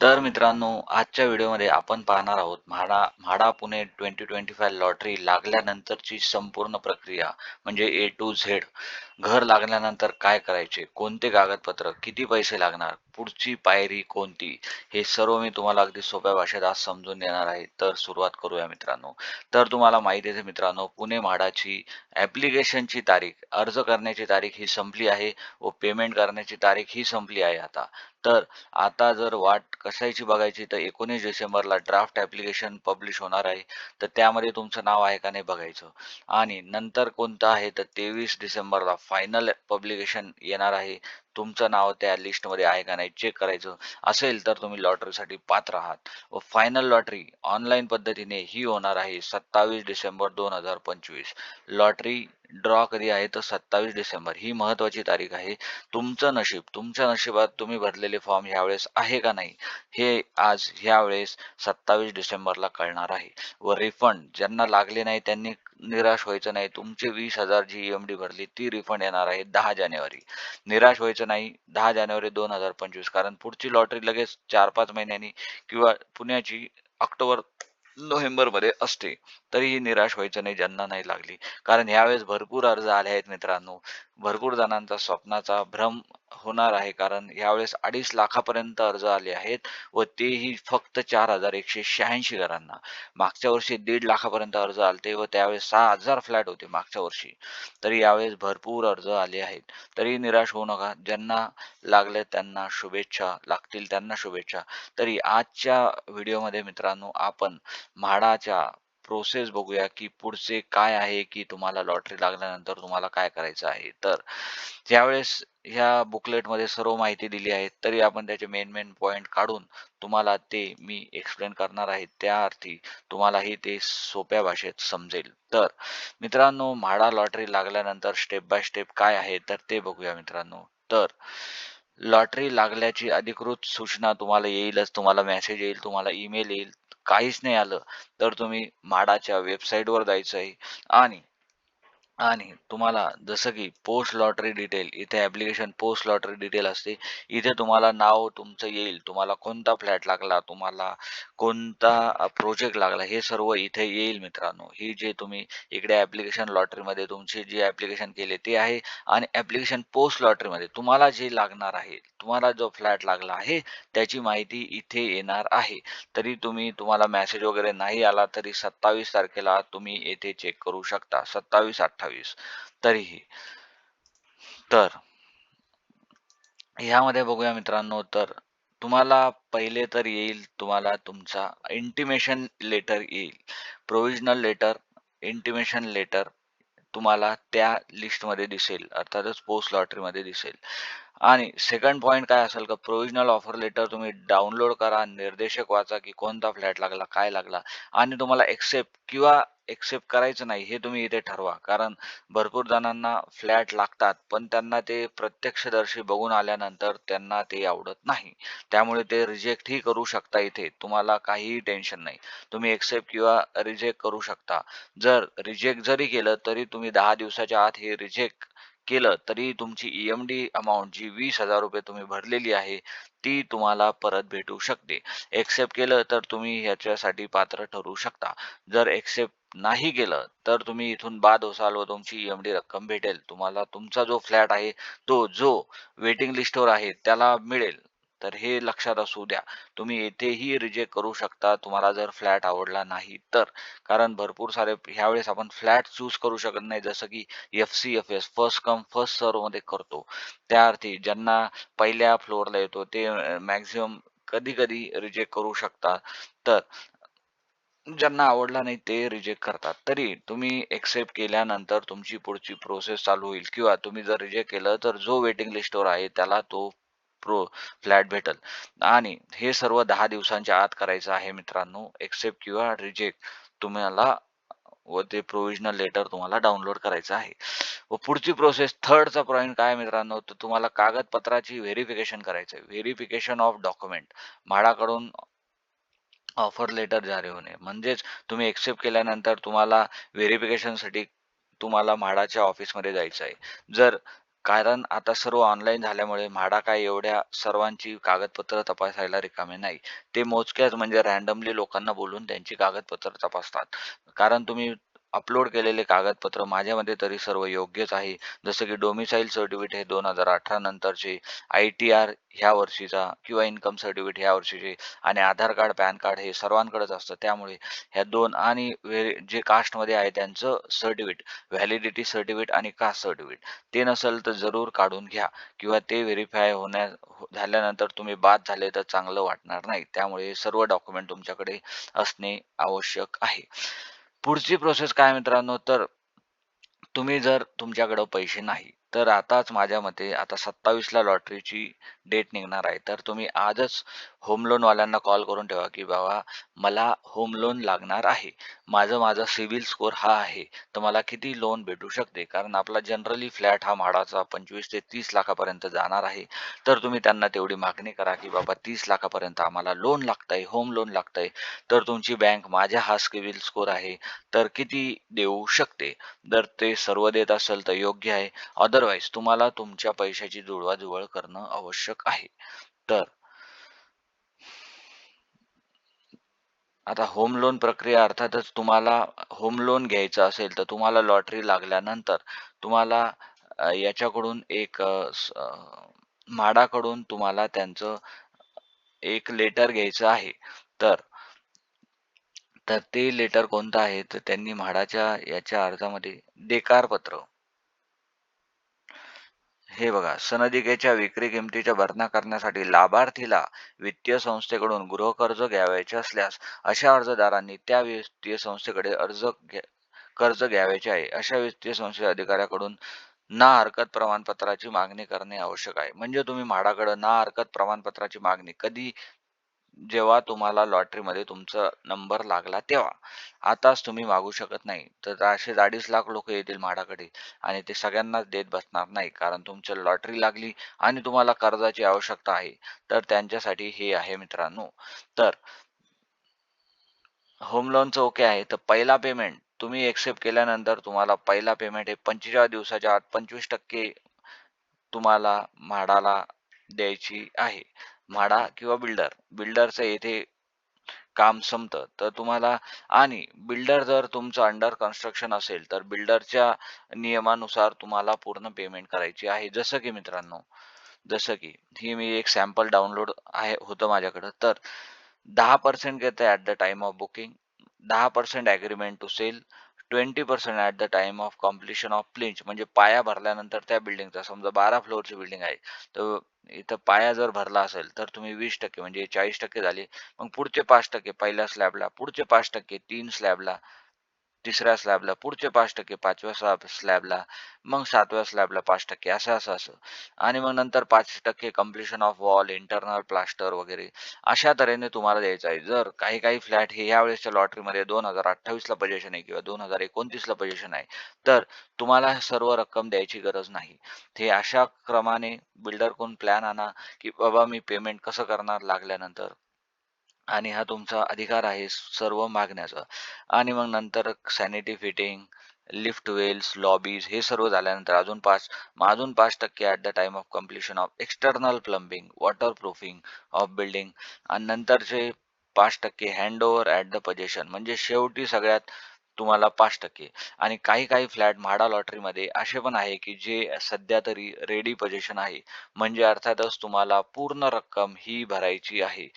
तर मित्रांनो आजच्या व्हिडिओमध्ये आपण पाहणार आहोत MHADA MHADA Pune twenty twenty five lottery लागल्यानंतरची संपूर्ण प्रक्रिया म्हणजे ए टू झेड घर लागल्यानंतर काय करायचे? कोणते कागदपत्र? किती पैसे लागणार? पुढची पायरी कोणती? हे सर्व मी तुम्हाला अगदी सोप्या भाषेत आज समजून देणार आहे. तर सुरुवात करूया मित्रांनो. तर तुम्हाला माहिती आहे मित्रांनो पुणे म्हाडाची ॲप्लिकेशनची तारीख अर्ज करण्याची तारीख ही संपली आहे व पेमेंट करण्याची तारीख ही संपली आहे आता. तर आता जर वाट कशाची बघायची तर एकोणीस डिसेंबरला ड्राफ्ट ॲप्लिकेशन पब्लिश होणार आहे. तर त्यामध्ये तुमचं नाव आहे का नाही बघायचं. आणि नंतर कोणतं आहे तर तेवीस डिसेंबरला फायनल पब्लिकेशन येणार आहे. तुमचं नाव त्या लिस्टमध्ये आहे का नाही चेक करायचं असेल तर तुम्ही लॉटरीसाठी पात्र आहात. व फायनल लॉटरी ऑनलाईन पद्धतीने ही होणार आहे सत्तावीस डिसेंबर दोन हजार पंचवीस. लॉटरी ड्रॉ कधी आहे तर सत्तावीस डिसेंबर. ही महत्वाची तारीख आहे. तुमचं नशीब तुमच्या नशिबात तुम्ही भरलेले फॉर्म ह्यावेळेस आहे का नाही हे आज ह्यावेळेस सत्तावीस डिसेंबरला कळणार आहे. व रिफंड ज्यांना लागले नाही त्यांनी निराश व्हायचं नाही. तुमचे वीस हजार जी एम डी भरली ती रिफंड येणार आहे दहा जानेवारी. निराश व्हायचं नाही दहा जानेवारी दोन हजार पंचवीस. कारण पुढची लॉटरी लगेच चार पाच महिन्यांनी किंवा पुण्याची ऑक्टोबर नोव्हेंबरमध्ये असते. तरीही निराश व्हायचं नाही ज्यांना नाही लागली. कारण यावेळेस भरपूर अर्ज आले आहेत मित्रांनो. भरपूर जणांचा स्वप्नाचा भ्रम होणार आहे. कारण यावेळेस अडीच लाखापर्यंत अर्ज आले आहेत व तेही फक्त चार हजार एकशे शहाऐंशी घरांना. मागच्या वर्षी दीड लाखापर्यंत अर्ज आलते व त्यावेळेस सहा हजार फ्लॅट होते मागच्या वर्षी. तरी यावेळेस भरपूर अर्ज आले आहेत. तरी निराश होऊ नका. ज्यांना लागले त्यांना शुभेच्छा. लागतील त्यांना शुभेच्छा. तरी आजच्या व्हिडिओमध्ये मित्रांनो आपण म्हाडाच्या प्रोसेस बघूया की पुढचे काय आहे की तुम्हाला लॉटरी लागल्यानंतर तुम्हाला काय करायचं आहे. तर त्यावेळेस ह्या बुकलेटमध्ये सर्व माहिती दिली आहे तरी आपण त्याचे मेन मेन पॉईंट काढून तुम्हाला ते मी एक्सप्लेन करणार आहे. त्या अर्थी तुम्हालाही ते सोप्या भाषेत समजेल. तर मित्रांनो म्हाडा लॉटरी लागल्यानंतर स्टेप बाय स्टेप काय आहे तर ते बघूया मित्रांनो. तर लॉटरी लागल्याची अधिकृत सूचना तुम्हाला येईलच तुम्हाला मेसेज येईल तुम्हाला ईमेल येईल. काहीच नाही आलं. तर तुम्ही म्हाडाच्या वेबसाईटवर जायचं आहे आणि आणि तुम्हाला जसं की पोस्ट लॉटरी डिटेल इथे ॲप्लिकेशन पोस्ट लॉटरी डिटेल असते. इथे तुम्हाला नाव तुमचं येईल. तुम्हाला कोणता फ्लॅट लागला तुम्हाला कोणता प्रोजेक्ट लागला हे सर्व इथे येईल मित्रांनो. ही जे तुम्ही इकडे ॲप्लिकेशन लॉटरीमध्ये तुमची जी ॲप्लिकेशन केले ते आहे. आणि ॲप्लिकेशन पोस्ट लॉटरीमध्ये तुम्हाला जे लागणार आहे तुम्हाला जो फ्लॅट लागला आहे त्याची माहिती इथे येणार आहे. तरी तुम्ही तुम्हाला मेसेज वगैरे नाही आला तरी सत्तावीस तारखेला तुम्ही येथे चेक करू शकता. सत्तावीस अठ्ठावीस. तरीही. तर ह्यामध्ये बघूया मित्रांनो तर तुम्हाला पहिले तर येईल तुम्हाला तुमचा इंटिमेशन लेटर येईल. प्रोविजनल लेटर इंटिमेशन लेटर तुम्हाला त्या लिस्टमध्ये दिसेल अर्थातच पोस्ट लॉटरीमध्ये दिसेल. आणि सेकंड पॉईंट काय असेल का प्रोविजनल ऑफर लेटर तुम्ही डाउनलोड करा निर्देशक वाचा की कोणता फ्लॅट लागला काय लागला. आणि तुम्हाला एक्सेप्ट किंवा एक्सेप्ट करायचं नाही हे तुम्ही इथे ठरवा. कारण भरपूर जणांना फ्लॅट लागतात पण त्यांना ते प्रत्यक्षदर्शी बघून आल्यानंतर त्यांना ते आवडत नाही. त्यामुळे ते रिजेक्टही करू शकता इथे. तुम्हाला काहीही टेन्शन नाही. तुम्ही एक्सेप्ट किंवा रिजेक्ट करू शकता. जर रिजेक्ट जरी केलं तरी तुम्ही दहा दिवसाच्या आत हे रिजेक्ट केलं तरी तुमची ई एम डी अमाऊंट जी वीस हजार रुपये तुम्ही भरलेली आहे ती तुम्हाला परत भेटू शकते. एक्सेप्ट केलं तर तुम्ही ह्याच्यासाठी पात्र ठरू शकता. जर एक्सेप्ट नाही केलं तर तुम्ही इथून बाद होसाल व तुमची एम डी रक्कम भेटेल. तुम्हाला तुमचा जो फ्लॅट आहे तो जो वेटिंग लिस्टवर आहे त्याला मिळेल. तर हे लक्षात असू द्या. तुम्ही येथेही रिजेक्ट करू शकता. तुम्हाला जर फ्लॅट आवडला नाही तर. कारण भरपूर सारे ह्यावेळेस आपण फ्लॅट चूज करू शकत नाही. जसं की F C F S first come first सर्वमध्ये करतो. त्या अर्थी ज्यांना पहिल्या फ्लोअरला येतो ते मॅक्झिमम कधी कधी रिजेक्ट करू शकतात. तर ज्यांना आवडला नाही ते रिजेक्ट करतात. तरी तुम्ही एक्सेप्ट केल्यानंतर तुमची पुढची प्रोसेस चालू होईल. किंवा तुम्ही जर रिजेक्ट केलं तर जो वेटिंग लिस्टवर आहे त्याला तो प्रो फ्लॅट भेटल. आणि हे सर्व दहा दिवसांच्या आत करायचं आहे मित्रांनो. एक्सेप्ट किंवा रिजेक्ट तुम्हाला व ते प्रोव्हिजनल लेटर तुम्हाला डाउनलोड करायचं आहे. व पुढची प्रोसेस थर्डचा पॉईंट काय मित्रांनो? तर तुम्हाला कागदपत्राची व्हेरिफिकेशन करायचं आहे व्हेरिफिकेशन ऑफ डॉक्युमेंट म्हाडाकडून ऑफर लेटर जारी होणे म्हणजेच तुम्ही एक्सेप्ट केल्यानंतर तुम्हाला व्हेरिफिकेशनसाठी तुम्हाला म्हाडाच्या ऑफिसमध्ये जायचं आहे जर कारण आता सर्व ऑनलाईन झाल्यामुळे म्हाडा काय एवढ्या सर्वांची कागदपत्र तपासायला रिकामे नाही. ते मोजक्याच म्हणजे रॅन्डमली लोकांना बोलून त्यांची कागदपत्र तपासतात. कारण तुम्ही अपलोड केलेले कागदपत्र माझ्यामध्ये तरी सर्व योग्यच आहे. जसं की डोमिसाईल सर्टिफिकेट हे 2018 नंतरचे, आय-टी-आर ह्या वर्षीचा किंवा इन्कम सर्टिफिकेट ह्या वर्षीचे आणि आधार कार्ड, पॅन कार्ड हे सर्वांकडेच असतं. त्यामुळे ह्या दोन आणि जे कास्टमध्ये आहे त्यांचं सर्टिफिकेट, व्हॅलिडिटी सर्टिफिकेट आणि कास्ट सर्टिफिकेट ते नसेल तर जरूर काढून घ्या किंवा ते व्हेरीफाय होण्या झाल्यानंतर तुम्ही बाद झाले तर चांगलं वाटणार नाही. त्यामुळे सर्व डॉक्युमेंट तुमच्याकडे असणे आवश्यक आहे. पुढची प्रोसेस काय मित्रांनो? तर तुम्ही जर तुमच्याकडं पैसे नाही तर आताच माझ्या मते आता 27ला लॉटरीची डेट निघणार आहे. तर तुम्ही आजच होम लोनवाल्यांना कॉल करून ठेवा, की बाबा मला होम लोन लागणार आहे. माझं माझा सिबिल स्कोर हा आहे. तर मला किती लोन भेटू शकते? कारण आपला जनरली फ्लॅट हा म्हाडाचा 25 ते तीस लाखापर्यंत जाणार आहे. तर तुम्ही त्यांना तेवढी मागणी करा, की बाबा तीस लाखापर्यंत आम्हाला लोन लागतंय, होम लोन लागतंय. तर तुमची बँक माझ्या हा सिबिल स्कोर आहे, तर किती देऊ शकते? जर ते सर्व देत असेल तर योग्य आहे. अदरवाईज तुम्हाला तुमच्या पैशाची जुळवाजुळव करणं आवश्यक आहे. तर आता होम लोन प्रक्रिया अर्थातच तुम्हाला होम लोन घ्यायचं असेल तर तुम्हाला लॉटरी लागल्यानंतर तुम्हाला याच्याकडून एक अ, म्हाडाकडून तुम्हाला त्यांचं एक लेटर घ्यायचं आहे. तर तर ते लेटर कोणतं आहे? तर त्यांनी म्हाडाच्या याच्या अर्जामध्ये देकारपत्र हे बघा, सनदिकेच्या विक्री किमतीच्या भरणा करण्यासाठी लाभार्थीला वित्तीय संस्थेकडून गृहकर्ज घ्यावयाचे असल्यास अशा अर्जदारांनी त्या वित्तीय संस्थेकडे अर्ज कर्ज घ्यावयाचे आहे. अशा वित्तीय संस्थे अधिकाऱ्याकडून ना हरकत प्रमाणपत्राची मागणी करणे आवश्यक आहे. म्हणजे तुम्ही म्हाडाकडं ना हरकत प्रमाणपत्राची मागणी कधी जेव्हा तुम्हाला लॉटरीमध्ये तुमचा नंबर लागला तेव्हा. आताच तुम्ही मागू शकत नाही. तर असे 2.5 लाख लोक येतील म्हाडाकडे आणि ते सगळ्यांनाच देत बसणार नाही. कारण तुमची लॉटरी लागली आणि तुम्हाला कर्जाची आवश्यकता आहे. तर त्यांच्यासाठी हे आहे मित्रांनो. तर होम लोनचं ओके आहे. तर पहिला पेमेंट तुम्ही एक्सेप्ट केल्यानंतर तुम्हाला पहिला पेमेंट हे 45 दिवसाच्या आत 25% तुम्हाला म्हाडाला द्यायची आहे. म्हाडा किंवा बिल्डर. बिल्डरचं येथे काम संपतं. तर तुम्हाला आणि बिल्डर जर तुमचं अंडर कन्स्ट्रक्शन असेल, तर बिल्डरच्या नियमानुसार तुम्हाला पूर्ण पेमेंट करायची आहे. जसं की मित्रांनो, जसं की ही मी एक सॅम्पल डाउनलोड आहे होतं माझ्याकडं. तर 10% घेतं at the time of booking, 10% agreement to sale, 20% at the time of completion of plinth म्हणजे पाया भरल्यानंतर त्या बिल्डिंगचा समजा 12 फ्लोअरची बिल्डिंग आहे. तर इथं पाया जर भरला असेल, तर तुम्ही 20% म्हणजे 40% झाले. मग पुढचे पाच टक्के पहिल्या स्लॅबला, पुढचे 5% 3 स्लॅबला, तिसऱ्या स्लॅबला, पुढचे पाच टक्के पाचव्या स्लॅब स्लॅबला, मग सातव्या स्लॅबला पाच टक्के असं, असं, असं. आणि मग नंतर पाच टक्के completion of wall, internal plaster वगैरे अशा तऱ्हेने तुम्हाला द्यायचं आहे. जर काही-काही फ्लॅट हे यावेळेसच्या लॉटरीमध्ये 2028ला पोझिशन आहे किंवा 2029ला पोझिशन आहे. तर तुम्हाला सर्व रक्कम द्यायची गरज नाही. हे अशा क्रमाने बिल्डरकडून प्लॅन आणा, की बाबा मी पेमेंट कसं करणार लागल्यानंतर. आणि हा तुमचा अधिकार आहे सर्व मागण्याचा. आणि मग नंतर sanitary fitting, lift wells, lobbies हे सर्व झाल्यानंतर अजून पाच अजून पाच टक्के at the time of completion of external plumbing, water proofing of building आणि नंतरचे पाच टक्के hand over at the possession म्हणजे शेवटी सगळ्यात तुम्हाला पाच टक्के आणि काही-काही फ्लॅट म्हाडा लॉटरीमध्ये असे पण आहे, की जे सध्या तरी रेडी पजेशन आहे. म्हणजे अर्थातच तुम्हाला पूर्ण रक्कम ही भरायची आहे.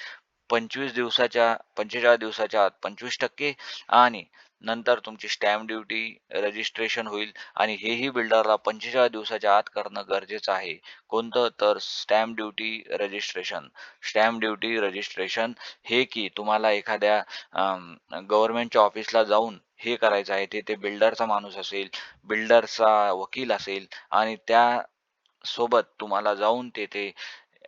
25 दिवसाच्या 45 दिवसाच्या आत 25% आणि नंतर तुमची स्टॅम्प ड्युटी, रजिस्ट्रेशन होईल आणि हेही बिल्डरला 45 दिवसाच्या आत करणं गरजेचं आहे. कोणतं? तर stamp duty, registration. Stamp duty, registration हे की तुम्हाला एखाद्या गव्हर्नमेंटच्या ऑफिसला जाऊन हे करायचं आहे. ते बिल्डरचा माणूस असेल, बिल्डरचा वकील असेल आणि त्या सोबत तुम्हाला जाऊन तेथे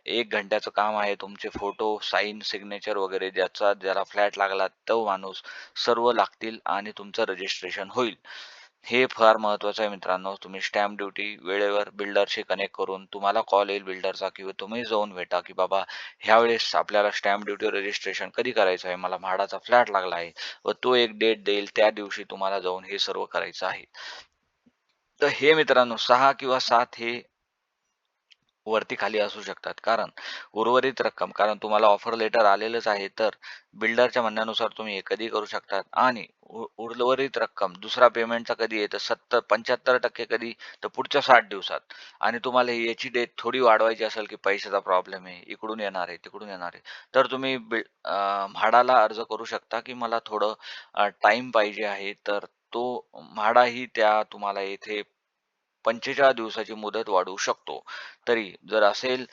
एक घंट्याचं काम आहे. तुमचे फोटो, साईन सिग्नेचर वगैरे ज्याचा ज्याला फ्लॅट लागला तो माणूस सर्व लागतील आणि तुमचं रजिस्ट्रेशन होईल. हे फार महत्वाचं आहे मित्रांनो. तुम्ही स्टॅम्प ड्युटी वेळेवर बिल्डरशी कनेक्ट करून तुम्हाला कॉल येईल बिल्डरचा किंवा तुम्ही जाऊन भेटा, की बाबा ह्यावेळेस आपल्याला स्टॅम्प ड्युटी रजिस्ट्रेशन कधी करायचं आहे? मला म्हाडाचा फ्लॅट लागला आहे व तो एक डेट देईल त्या दिवशी तुम्हाला जाऊन हे सर्व करायचं आहे. तर हे मित्रांनो सहा किंवा सात हे वरती खाली असू शकतात. कारण उर्वरित रक्कम कारण तुम्हाला ऑफर लेटर आलेलंच आहे तर बिल्डरच्या म्हणण्यानुसार तुम्ही हे कधी करू शकतात. आणि उर्वरित रक्कम दुसरा पेमेंटचा कधी येतं? सत्तर पंच्याहत्तर टक्के कधी? तर पुढच्या साठ दिवसात. आणि तुम्हाला याची डेट थोडी वाढवायची असेल की पैशाचा प्रॉब्लेम आहे इकडून येणार आहे तिकडून येणार आहे. तर तुम्ही म्हाडाला अर्ज करू शकता की मला थोडं टाइम पाहिजे आहे तर तो म्हाडाही त्या तुम्हाला येथे पंचेचाळीस दिवसाची मुदत वाढवू शकतो. तरी जर असेल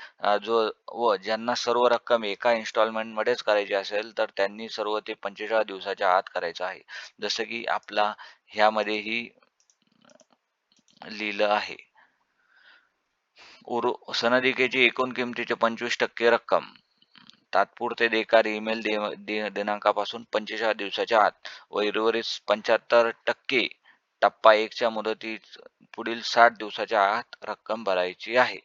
जो व ज्यांना सर्व रक्कम एका इन्स्टॉलमेंटमध्येच करायची असेल तर त्यांनी सर्व ते पंचेचाळीस दिवसाच्या आत करायचं आहे. जसं की आपला ह्यामध्येही लिहिलं आहे. सनदिकेची एकूण किमतीचे पंचवीस टक्के रक्कम. तात्पुरते देकार ईमेल दे, दे, दिनांकापासून पंचेचाळीस दिवसाच्या आत. व उर्वरित पंच्याहत्तर टक्के टप्पा एकच्या मुदतीत पुढील साठ दिवसाच्या आत रक्कम भरायची आहे.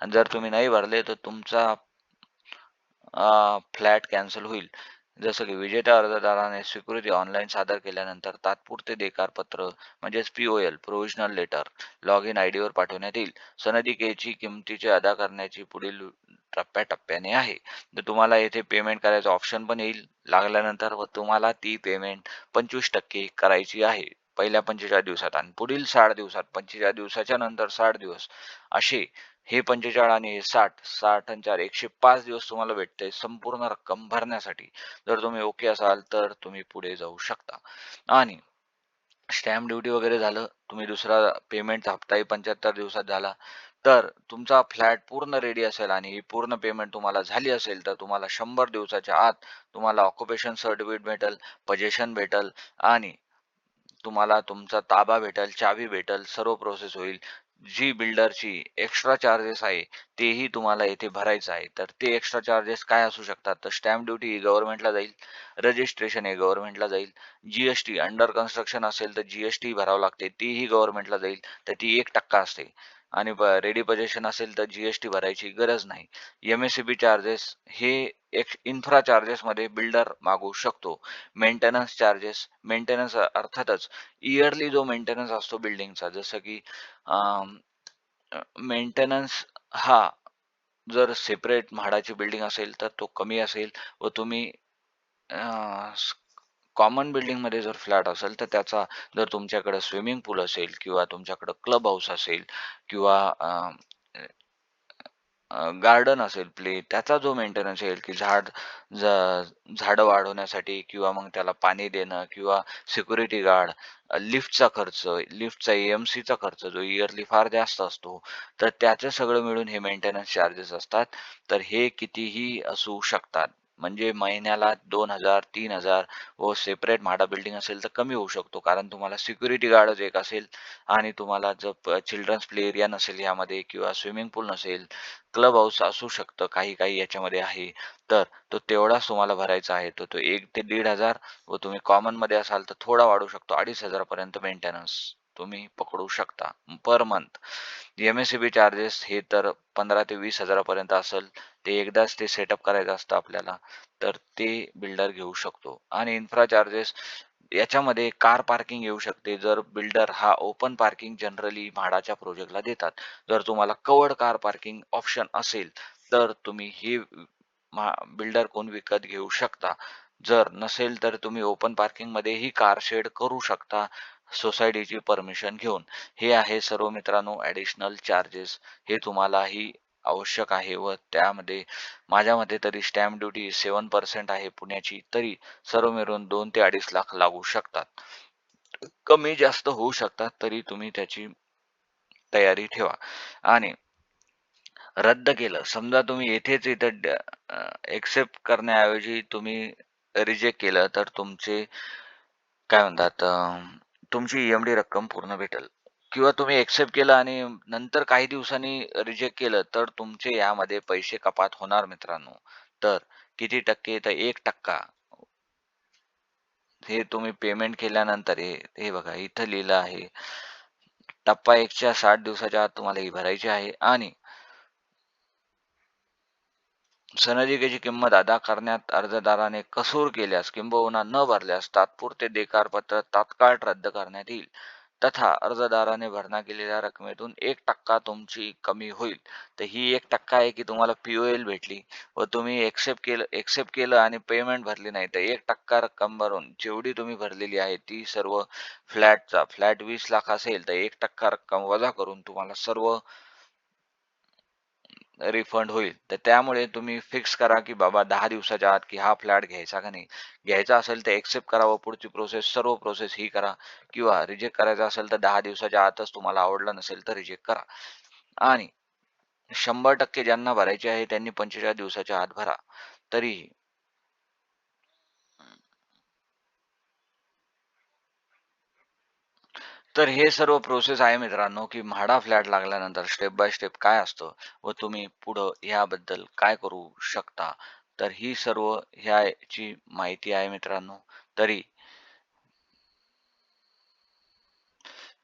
आणि जर तुम्ही नाही भरले तर तुमचा फ्लॅट कॅन्सल होईल. जसं की विजेत्या अर्जदाराने स्वीकृती ऑनलाईन सादर केल्यानंतर तात्पुरते देकारपत्र म्हणजेच P O L provisional letter log in I डीवर पाठवण्यात येईल. सनदिकेची किमतीचे अदा करण्याची पुढील टप्प्याटप्प्याने आहे. तर तुम्हाला येथे पेमेंट करायचं ऑप्शन पण येईल. लागल्यानंतर व तुम्हाला ती पेमेंट पंचवीस टक्के करायची आहे. पहिल्या पंचेचाळीस दिवसात आणि पुढील साठ दिवसात पंचेचाळीस दिवसाच्या नंतर साठ दिवस असे हे पंचेचाळीस आणि हे साठ साठ आणि चार एकशे पाच दिवस तुम्हाला भेटते संपूर्ण रक्कम भरण्यासाठी. जर तुम्ही ओके असाल तर तुम्ही पुढे जाऊ शकता. आणि स्टॅम्प ड्युटी वगैरे झालं तुम्ही दुसरा पेमेंट हप्ताही पंच्याहत्तर दिवसात झाला तर तुमचा फ्लॅट पूर्ण रेडी असेल आणि ही पूर्ण पेमेंट तुम्हाला झाली असेल तर तुम्हाला शंभर दिवसाच्या आत तुम्हाला ऑक्युपेशन सर्टिफिकेट भेटल पजेशन भेटल आणि तुम्हाला तुमचा ताबा भेटल चावी भेटल सर्व प्रोसेस होईल. जी बिल्डरची एक्स्ट्रा चार्जेस आहे तेही तुम्हाला येथे भरायचं आहे. तर ते एक्स्ट्रा चार्जेस काय असू शकतात? तर स्टॅम्प ड्युटी ही गव्हर्नमेंटला जाईल. रजिस्ट्रेशन हे गव्हर्नमेंटला जाईल. जीएसटी अंडर कन्स्ट्रक्शन असेल तर जीएसटी भरावं लागते. तीही गव्हर्नमेंटला जाईल. तर ती एक टक्का असते. आणि रेडी पोझिशन असेल तर जीएसटी भरायची गरज नाही. M S C B charges हे एक इन्फ्रा चार्जेस मध्ये बिल्डर मागू शकतो. मेंटेनन्स चार्जेस मेंटेनन्स अर्थातच इयरली जो मेंटेनन्स असतो बिल्डिंगचा जसं की मेंटेनन्स हा जर सेपरेट म्हाडाची बिल्डिंग असेल तर तो कमी असेल व तुम्ही कॉमन बिल्डिंगमध्ये जर फ्लॅट असेल तर त्याचा जर तुमच्याकडं स्विमिंग पूल असेल किंवा तुमच्याकडं क्लब हाऊस असेल किंवा गार्डन असेल प्ले त्याचा जो मेंटेनन्स येईल की झाड झाडं वाढवण्यासाठी किंवा मग त्याला पाणी देणं किंवा सिक्युरिटी गार्ड लिफ्टचा खर्च लिफ्टचा एम सीचा खर्च जो इयरली फार जास्त असतो तर त्याचं सगळं मिळून हे मेंटेनन्स चार्जेस असतात. तर हे कितीही असू शकतात. म्हणजे महिन्याला दोन हजार तीन हजार व सेपरेट म्हाडा बिल्डिंग असेल तर कमी होऊ शकतो. कारण तुम्हाला सिक्युरिटी गार्डच एक असेल आणि तुम्हाला जर चिल्ड्रन्स प्ले एरिया नसेल यामध्ये किंवा स्विमिंग पूल नसेल क्लब हाऊस असू शकतं काही काही याच्यामध्ये आहे. तर तो तेवढाच तुम्हाला भरायचा आहे. तो तो एक ते दीड हजार व तुम्ही कॉमनमध्ये असाल तर थोडा वाढू शकतो. अडीच हजारपर्यंत मेंटेनन्स तुम्ही पकडू शकता. Per month M S C B charges हे तर पंधरा ते वीस हजारापर्यंत असेल. ते एकदाच ते सेटअप करायचं असतं आपल्याला तर ते बिल्डर घेऊ शकतो. आणि इन्फ्रा चार्जेस याच्यामध्ये कार पार्किंग येऊ शकते. जर बिल्डर हा ओपन पार्किंग जनरली म्हाडाच्या प्रोजेक्टला देतात. जर तुम्हाला कवर्ड कार पार्किंग ऑप्शन असेल तर तुम्ही हे बिल्डर कोण विकत घेऊ शकता. जर नसेल तर तुम्ही ओपन पार्किंग मध्येही कार शेड करू शकता सोसायटीची परमिशन घेऊन. हे आहे सर्व मित्रांनो ॲडिशनल चार्जेस हे तुम्हालाही आवश्यक आहे व त्यामध्ये माझ्या मते तरी स्टॅम्प ड्युटी सेवन पर्सेंट आहे पुण्याची तरी सर्व मिळून दोन ते अडीच लाख लागू शकतात. कमी जास्त होऊ शकतात तरी तुम्ही त्याची तयारी ठेवा. आणि रद्द केलं समजा तुम्ही येथेच इथं एक्सेप्ट करण्याऐवजी तुम्ही रिजेक्ट केलं तर तुमचे काय म्हणतात तुमची एम डी रक्कम पूर्ण भेटेल. किंवा तुम्ही एक्सेप्ट केलं आणि नंतर काही दिवसांनी रिजेक्ट केलं तर तुमचे यामध्ये पैसे कपात होणार मित्रांनो. तर किती टक्के? तर एक टक्का. हे तुम्ही पेमेंट केल्यानंतर हे बघा इथं लिहिलं आहे. टप्पा एकच्या साठ दिवसाच्या आत तुम्हाला ही भरायची आहे आणि सनदिकेची किंमत अदा करण्यात अर्जदाराने कसूर केल्यास किंबहुना न भरल्यास तात्पुरते देकारपत्र तात्काळ रद्द करण्यात येईल. तथा अर्जदाराने भरणा केलेल्या रकमेतून एक टक्का तुमची कमी होईल. तर ही एक टक्का आहे की तुम्हाला पी ओ एल भेटली व तुम्ही एक्सेप्ट केलं एक्सेप्ट केलं आणि पेमेंट भरली नाही तर एक टक्का रक्कम भरून जेवढी तुम्ही भरलेली आहे ती सर्व फ्लॅटचा फ्लॅट वीस लाख असेल तर एक टक्का रक्कम वजा करून तुम्हाला सर्व रिफंड होईल. तर त्यामुळे तुम्ही फिक्स करा की बाबा दहा दिवसाच्या आत की हा फ्लॅट घ्यायचा का नाही. घ्यायचा असेल तर एक्सेप्ट करावं. पुढची प्रोसेस सर्व प्रोसेस ही करा. किंवा रिजेक्ट करायचा असेल तर दहा दिवसाच्या आतच तुम्हाला आवडलं नसेल तर रिजेक्ट करा. आणि शंभर टक्के ज्यांना भरायचे आहे त्यांनी पंचेचाळीस दिवसाच्या आत भरा. तरीही तर हे सर्व प्रोसेस आहे मित्रांनो की म्हाडा फ्लॅट लागल्यानंतर स्टेप बाय स्टेप काय असतं व तुम्ही पुढं ह्याबद्दल काय करू शकता? तर ही सर्व ह्याची माहिती आहे मित्रांनो. तरी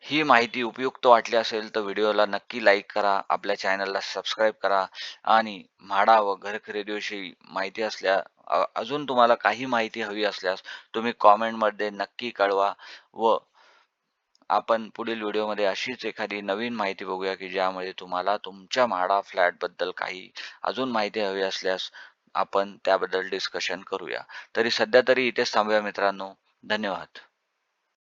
ही माहिती उपयुक्त वाटली असेल तर व्हिडिओला नक्की लाईक करा आपल्या चॅनलला सबस्क्राईब करा आणि म्हाडा व घर खरेदीविषयी माहिती असल्या अजून तुम्हाला काही माहिती हवी असल्यास तुम्ही कॉमेंटमध्ये नक्की कळवा व आपण पुढील व्हिडिओमध्ये अशीच एखादी नवीन माहिती बघूया की ज्यामध्ये तुम्हाला तुमच्या म्हाडा फ्लॅटबद्दल काही अजून माहिती हवी असल्यास आपण त्याबद्दल डिस्कशन करूया. तरी सध्या तरी इथेच थांबूया मित्रांनो. धन्यवाद.